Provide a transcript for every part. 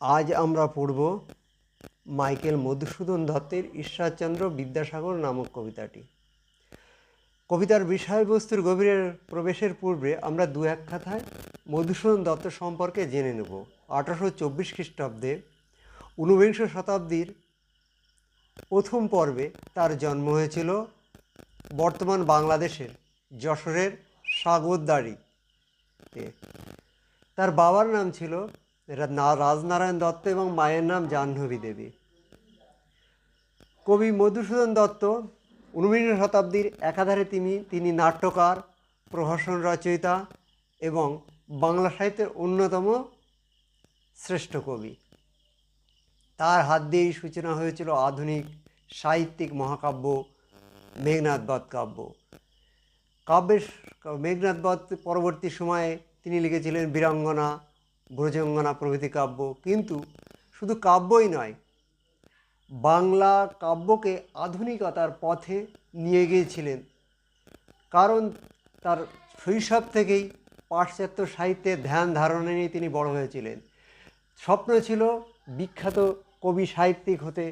আজ আমরা পড়ব মাইকেল মধুসূদন দত্তের ঈশ্বরচন্দ্র বিদ্যাসাগর নামক কবিতাটি। কবিতার বিষয়বস্তুর গভীরে প্রবেশের পূর্বে আমরা দু এক কথায় মধুসূদন দত্ত সম্পর্কে জেনে নেব। আঠারোশো চব্বিশ খ্রিস্টাব্দে ঊনবিংশ শতাব্দীর প্রথম পর্বে তার জন্ম হয়েছিল বর্তমান বাংলাদেশের যশোরের সাগরদাড়িতে। তার বাবার নাম ছিল রা- না- রাজনারায়ণ দত্ত এবং মায়ের নাম জাহ্নবী দেবী কবি মধুসূদন দত্ত ঊনবিংশ শতাব্দীর একাধারে তিনি তিনি নাট্যকার প্রহসন রচয়িতা এবং বাংলা সাহিত্যের অন্যতম শ্রেষ্ঠ কবি তার হাত দিয়েই সূচনা হয়েছিল আধুনিক সাহিত্যিক মহাকাব্য মেঘনাথ বধ কাব্য কাব্যের মেঘনাথ বধ পরবর্তী সময়ে তিনি লিখেছিলেন বীরাঙ্গনা ব্রজঙ্গনা প্রভৃতি কাব্য। কিন্তু শুধু কাব্যই নয়, বাংলা কাব্যকে আধুনিকতার পথে নিয়ে গিয়েছিলেন। কারণ তার শৈশব থেকেই পাশ্চাত্য সাহিত্যে ধ্যান ধারণা নিয়ে তিনি বড় হয়েছিলেন। স্বপ্ন ছিল বিখ্যাত কবি সাহিত্যিক হতে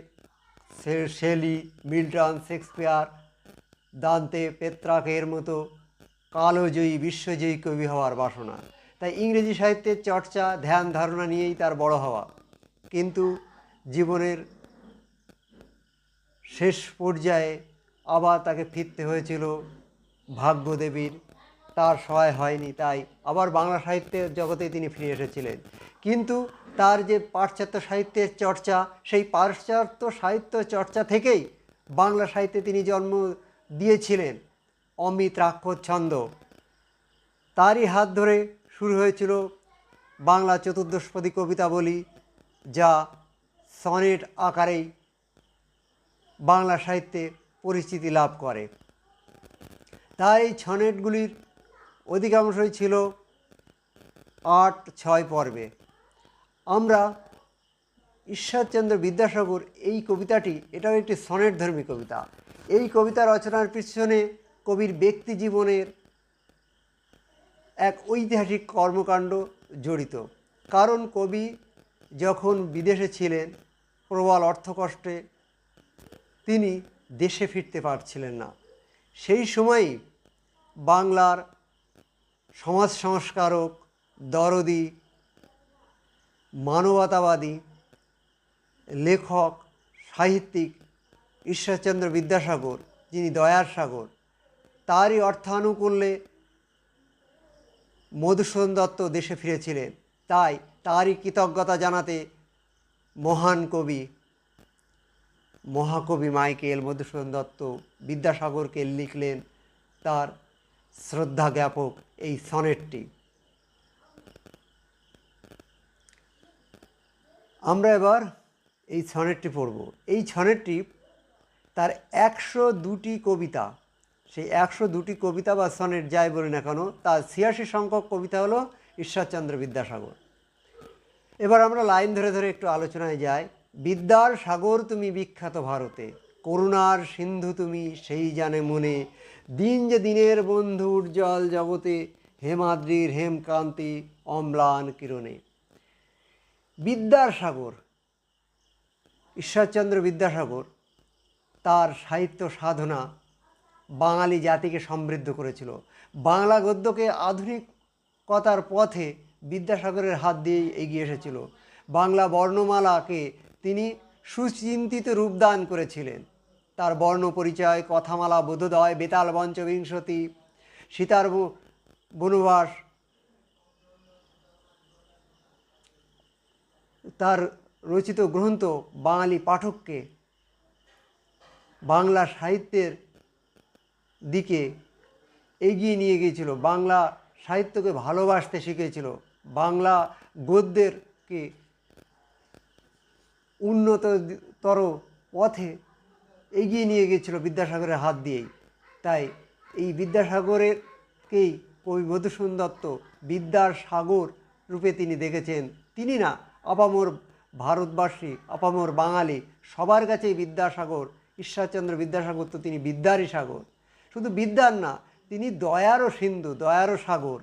শেলি, মিল্টন, শেক্সপিয়ার, দান্তে, পেত্রাকের মতো কালোজয়ী, বিশ্বজয়ী কবি হওয়ার বাসনা। তাই ইংরেজি সাহিত্যের চর্চা, ধ্যান ধারণা নিয়েই তার বড় হওয়া। কিন্তু জীবনের শেষ পর্যায়ে আবার তাকে ফিরতে হয়েছিল ভাগ্যদেবীর। তার সহায় হয়নি, তাই আবার বাংলা সাহিত্যের জগতে তিনি ফিরে এসেছিলেন। কিন্তু তার যে পাশ্চাত্য সাহিত্যের চর্চা, সেই পাশ্চাত্য সাহিত্য চর্চা থেকেই বাংলা সাহিত্যে তিনি জন্ম দিয়েছিলেন অমিত রাক্ষস ছন্দ তারই হাত ধরে শুরু হয়েছিল বাংলা চতুর্দশপদী কবিতা বলি যা সনেট আকারেই বাংলা সাহিত্যে পরিচিতি লাভ করে। তাই এই ছনেটগুলির অধিকাংশই ছিল আট ছয় পর্বে। আমরা ঈশ্বরচন্দ্র বিদ্যাসাগর এই কবিতাটি, এটাও একটি সনেটধর্মী কবিতা, এই কবিতা রচনার পিছনে কবির ব্যক্তি জীবনের এক ঐতিহাসিক কর্মকাণ্ড জড়িত। কারণ কবি যখন বিদেশে ছিলেন, প্রবল অর্থকষ্টে তিনি দেশে ফিরতে পারছিলেন না। সেই সময়ই বাংলার সমাজ সংস্কারক, দরদি, মানবতাবাদী, লেখক, সাহিত্যিক ঈশ্বরচন্দ্র বিদ্যাসাগর, যিনি দয়ার সাগর, তারই অর্থানুকূল্যে মধুসূদন দত্ত দেশে ফিরেছিলেন। তাই তারই কৃতজ্ঞতা জানাতে মহান কবি, মহাকবি মাইকেল মধুসূদন দত্ত বিদ্যাসাগরকে লিখলেন তার শ্রদ্ধা জ্ঞাপক এই সনেটটি। আমরা এবার এই সনেটটি পড়ব। এই সনেটটি তার একশো দুটি কবিতা সেই একশো দুটি কবিতা বা সনেট যাই বলি না কেন, তার ছিয়াশি সংখ্যক কবিতা হলো ঈশ্বরচন্দ্র বিদ্যাসাগর। এবার আমরা লাইন ধরে ধরে একটু আলোচনায় যাই। বিদ্যার সাগর তুমি বিখ্যাত ভারতে, করুণার সিন্ধু তুমি সেই জানে মনে, দিন যে দিনের বন্ধু উজ্জ্বল জগতে, হেমাদ্রির হেমকান্তি অম্লান কিরণে। বিদ্যার সাগর, ঈশ্বরচন্দ্র বিদ্যাসাগর, তার সাহিত্য সাধনা বাঙালি জাতিকে সমৃদ্ধ করেছিল। বাংলা গদ্যকে আধুনিকতার পথে বিদ্যাসাগরের হাত দিয়ে এগিয়ে এসেছিল। বাংলা বর্ণমালাকে তিনি সুচিন্তিত রূপদান করেছিলেন। তার বর্ণ পরিচয়, কথামালা, বোধোদয়, বেতাল পঞ্চবিংশতি সীতার বনবাস, তার রচিত গ্রন্থ বাঙালি পাঠককে বাংলা সাহিত্যের দিকে এগিয়ে নিয়ে গিয়েছিল। বাংলা সাহিত্যকে ভালোবাসতে শিখেছিল বাংলা গদ্যেরকে উন্নততর পথে এগিয়ে নিয়ে গিয়েছিল বিদ্যাসাগরের হাত দিয়েই। তাই এই বিদ্যাসাগরেরকেই কবি মধুসূদন দত্ত বিদ্যার সাগর রূপে তিনি দেখেছেন। তিনি না, আপামর ভারতবাসী, আপামর বাঙালি, সবার কাছেই বিদ্যাসাগর, ঈশ্বরচন্দ্র বিদ্যাসাগর তো তিনি বিদ্যারই সাগর। শুধু বিদ্যার না, তিনি দয়ারও সিন্ধু, দয়ারও সাগর।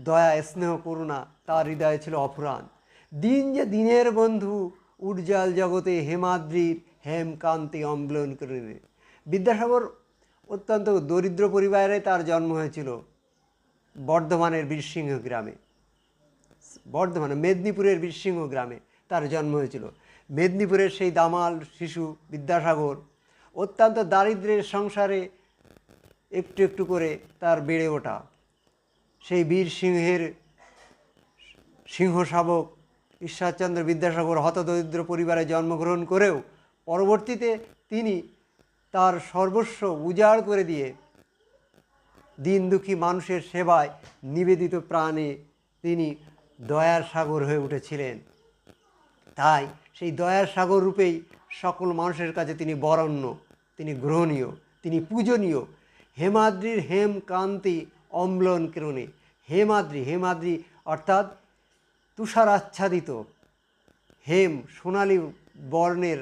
দয়া, স্নেহ, করুণা, তার হৃদয়ে ছিল অফুরান। দিন যে দিনের বন্ধু, উজ্জ্বল জগতে হেমাদ্রির হেমকান্তি অম্বলন করে বিদ্যাসাগর অত্যন্ত দরিদ্র পরিবারে তার জন্ম হয়েছিল বর্ধমানের বীরসিংহ গ্রামে। বর্ধমানে মেদিনীপুরের বীরসিংহ গ্রামে তার জন্ম হয়েছিল। মেদিনীপুরের সেই দামাল শিশু বিদ্যাসাগর অত্যন্ত দারিদ্র্যের সংসারে একটু একটু করে তার বেড়ে ওঠা। সেই বীর সিংহের সিংহ শাবক ঈশ্বরচন্দ্র বিদ্যাসাগর হতদরিদ্র পরিবারে জন্মগ্রহণ করেও পরবর্তীতে তিনি তার সর্বস্ব উজাড় করে দিয়ে দিন দুঃখী মানুষের সেবায় নিবেদিত প্রাণে তিনি দয়ার সাগর হয়ে উঠেছিলেন। তাই সেই দয়ার সাগর রূপেই সকল মানুষের কাছে তিনি বরণ্য, তিনি গ্রহণীয়, তিনি পূজনীয় হেমাদ্রির হেম কান্তি অম্লন কিরণে। হেমাদ্রি হেমাদ্রি অর্থাৎ তুষার আচ্ছাদিত হেম সোনালি বর্ণের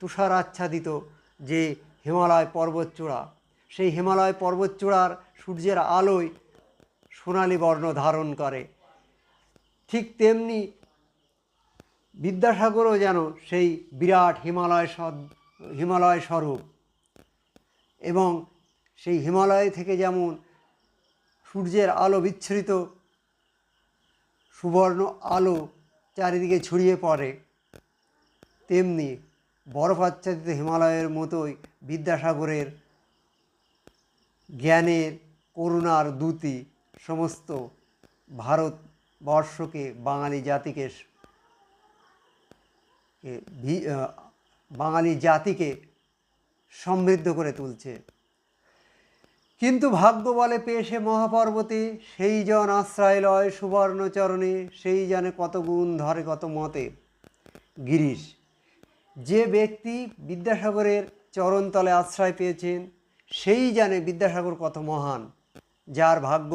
তুষার আচ্ছাদিত যে হিমালয় পর্বতচূড়া। সেই হিমালয় পর্বতচূড়ার সূর্যের আলোয় সোনালি বর্ণ ধারণ করে। ঠিক তেমনি বিদ্যাসাগরও যেন সেই বিরাট হিমালয় হিমালয় স্বরূপ। এবং সেই হিমালয় থেকে যেমন সূর্যের আলো বিচ্ছুরিত, সুবর্ণ আলো চারিদিকে ছড়িয়ে পড়ে, তেমনি বরফাচ্ছাদিত হিমালয়ের মতোই বিদ্যাসাগরের জ্ঞানের করুণার দূতি সমস্ত ভারতবর্ষকে বাঙালি জাতিকে বাঙালি জাতিকে সমৃদ্ধ করে তুলছে। কিন্তু ভাগ্য বলে পেয়ে সে মহাপর্বতে, সেই জন আশ্রয় লয় সুবর্ণচরণে, সেই জানে কত গুণ ধরে কত মতে। গিরিশ, যে ব্যক্তি বিদ্যাসাগরের চরণতলে আশ্রয় পেয়েছেন, সেই জানে বিদ্যাসাগর কত মহান, যার ভাগ্য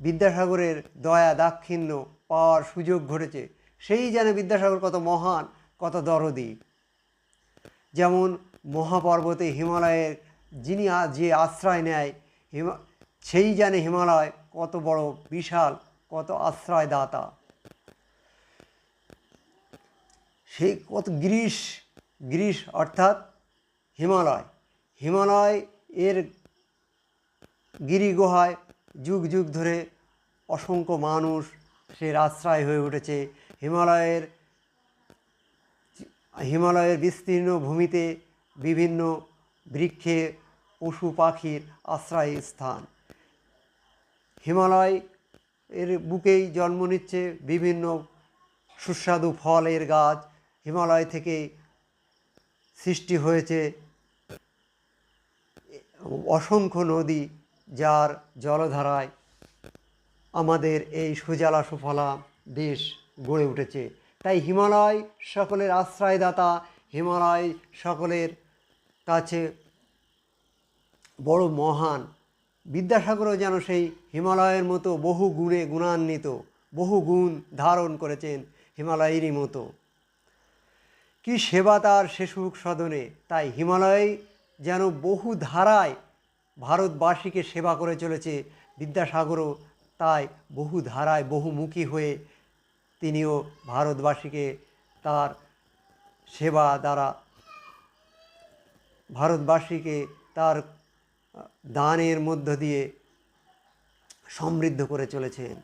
বিদ্যাসাগরের দয়া দাক্ষিণ্য পাওয়ার সুযোগ ঘটেছে। সেই জানে বিদ্যাসাগর কত মহান, কত দরদি। যেমন মহাপর্বতে হিমালয়ের যিনি যে আশ্রয় নেয়, হিমা সেই জানে হিমালয় কত বড় বিশাল, কত আশ্রয়দাতা। সেই কত গ্রীষ গ্রীষ অর্থাৎ হিমালয়। হিমালয় এর গিরি গুহায় যুগ যুগ ধরে অসংখ্য মানুষ সে আশ্রয় হয়ে উঠেছে। হিমালয়ের হিমালয়ের বিস্তীর্ণ ভূমিতে বিভিন্ন বৃক্ষে পশু পাখির আশ্রয় স্থান। হিমালয় এর বুকেই জন্ম নিচ্ছে বিভিন্ন সুস্বাদু ফলের গাছ। হিমালয় থেকে সৃষ্টি হয়েছে অসংখ্য নদী যার জলধারায় আমাদের এই সুজলা সুফলা দেশ গড়ে উঠেছে। তাই হিমালয় সকলের আশ্রয়দাতা, হিমালয় সকলের কাছে বড় মহান। বিদ্যাসাগরও যেন সেই হিমালয়ের মতো বহু গুণে গুণান্বিত, বহু গুণ ধারণ করেছেন হিমালয়েরই মতো। কি সেবা তার সুখ সদনে তাই হিমালয় যেন বহু ধারায় ভারতবাসীকে সেবা করে চলেছে। বিদ্যাসাগরও তাই বহু ধারায় বহুমুখী হয়ে তিনিও ভারতবাসীকে তার সেবা দ্বারা, ভারতবাসীকে তার দানের মধ্য দিয়ে সমৃদ্ধ করে চলেছেন।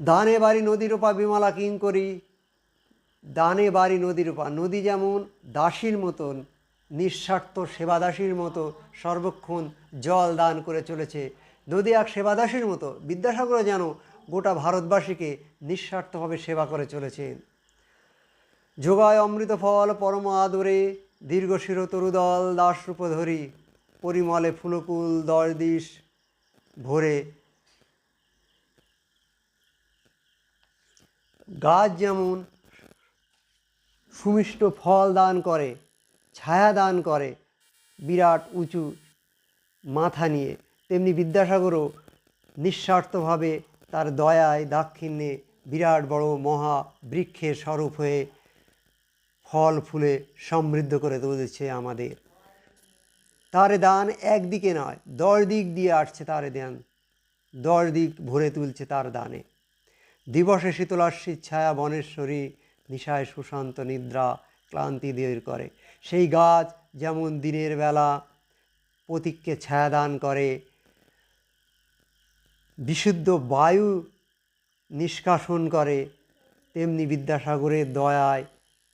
দানে বাড়ি নদীর ওপা বিমলা কিং করি। দানে বাড়ি নদীর উপা নদী যেমন দাসীর মতন, নিঃস্বার্থ সেবাদাসীর মতো সর্বক্ষণ জল দান করে চলেছে, নদী এক সেবাদাসীর মতো বিদ্যাসাগরও যেন গোটা ভারতবাসীকে নিঃস্বার্থভাবে সেবা করে চলেছেন। যোগায় অমৃত ফল পরম আদরে, দীর্ঘশির তরুদল দাসরূপ ধরি পরিমলে ফুলকুল, দরদিশ ভরে। গাছ যেমন সুমিষ্ট ফল দান করে, ছায়া দান করে, বিরাট উঁচু মাথা নিয়ে, তেমনি বিদ্যাসাগরও নিঃস্বার্থভাবে তার দয়ায় দাক্ষিণ্যে বিরাট বড় মহা বৃক্ষের স্বরূপ হয়ে ফল ফুলে সমৃদ্ধ করে তুলেছে আমাদের। তার দান একদিকে নয়, দশ দিক দিয়ে আসছে তার দান, দশ দিক ভরে তুলছে তার দানে। দিবসে শীতলাশ্রীর ছায়া বনেশ্বরী নিশায় সুশান্ত নিদ্রা ক্লান্তি দূর করে। সেই গাছ যেমন দিনের বেলা প্রতীককে ছায়া দান করে, বিশুদ্ধ বায়ু নিষ্কাশন করে, তেমনি বিদ্যাসাগরের দয়ায়,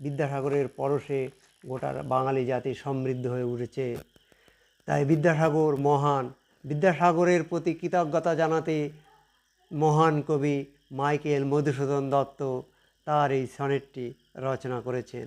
বিদ্যাসাগরের পরশে গোটা বাঙালি জাতি সমৃদ্ধ হয়ে উঠেছে। তাই বিদ্যাসাগর মহান। বিদ্যাসাগরের প্রতি কৃতজ্ঞতা জানাতে মহান কবি মাইকেল মধুসূদন দত্ত তার এই সনেটটি রচনা করেছেন।